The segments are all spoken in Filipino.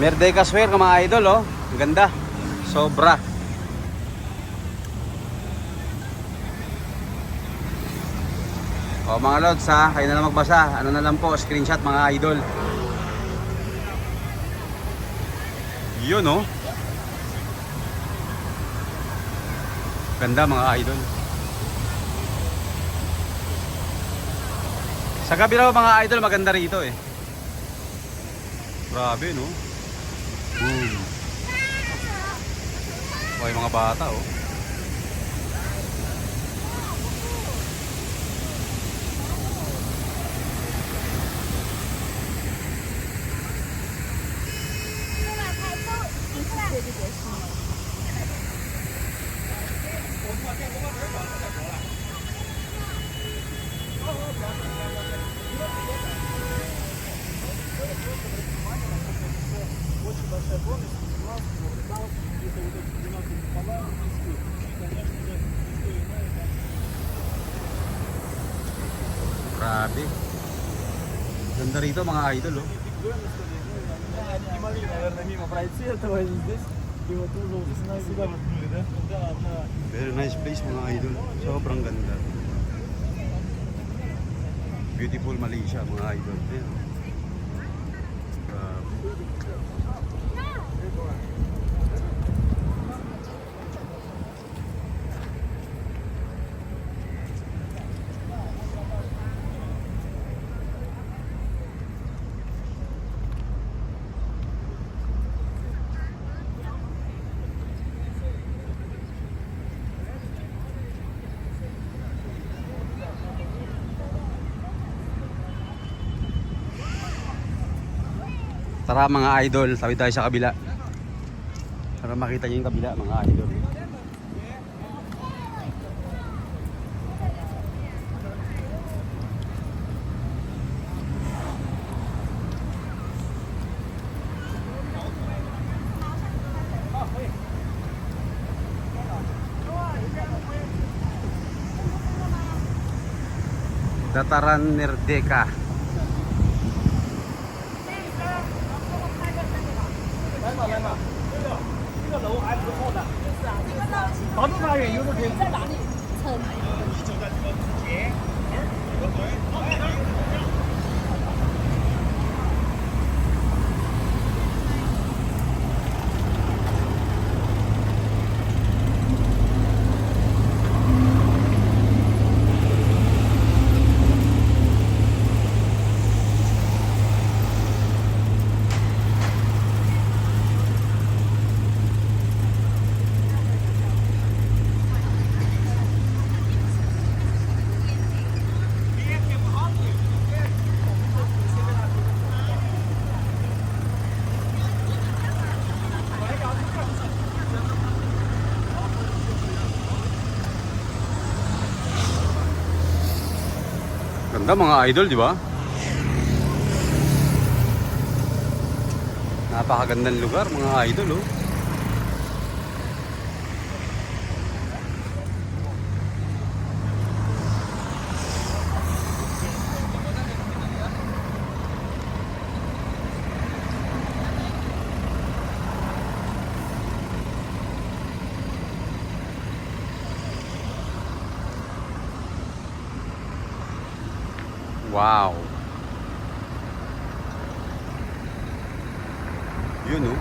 Merdeka Square mga idol oh. Ang ganda. Sobra. O mga lods ha, kayo na lang magbasa. Ano na lang po, screenshot mga idol. Yun oh. Ganda mga idol. Sa gabi raw mga idol, maganda rito eh. Grabe no. Boom. Okay mga bata oh. Grabe. Ganda rito mga idol oh. Very nice place mga idol. Sobrang ganda. Beautiful Malaysia mga idol. Grabe. Tara mga idol, sabi tayo sa kabila. Para makita niyo yung kabila mga idol. Dataran Merdeka. 来嘛来嘛，这个这个楼还不错的。房子大远有没有可以？在哪里？Ganda mga idol, di ba? Napakagandang lugar mga idol, oh. Wow. Yun oh.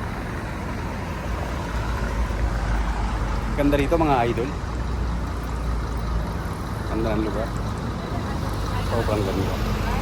Ganda rito mga idol. Ganda ng lugar. Sobrang ganda.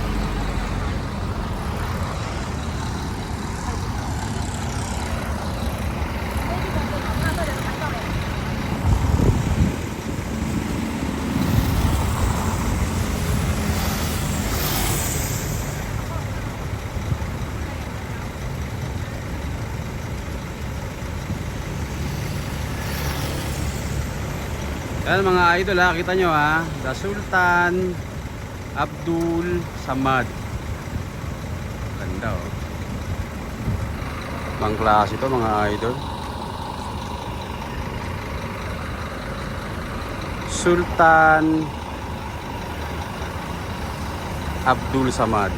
Yan mga idol ha, kita nyo ha. The Sultan Abdul Samad. Ganda oh. Ibang klase ito mga idol. Sultan Abdul Samad.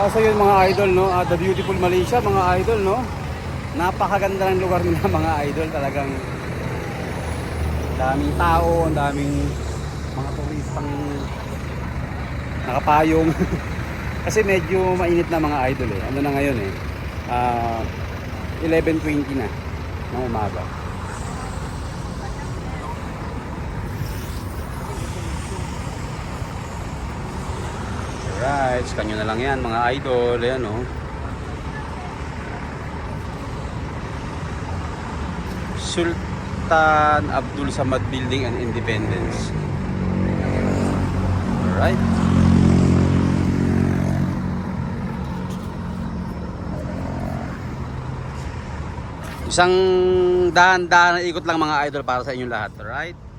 Ah, so yun mga idol no, Ah, the beautiful Malaysia mga idol no. Napakaganda ng lugar nila mga idol talagang daming tao, ang daming mga turistang nakapayong. Kasi medyo mainit na mga idol eh. Ano na ngayon eh. Ah 11.20 na ng umaga. Alright, kanyo na lang yan mga idol. Ayan oh. Sultan Abdul Samad Building and Independence. Alright. Isang dahan-dahan na ikot lang mga idol para sa inyong lahat. Alright?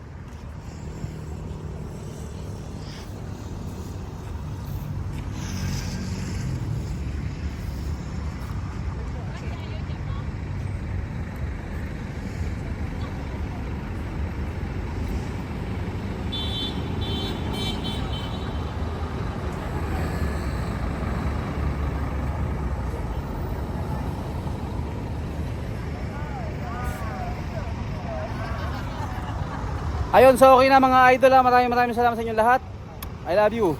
Ayun, so okay na mga idol ha. Maraming maraming salamat sa inyong lahat. I love you.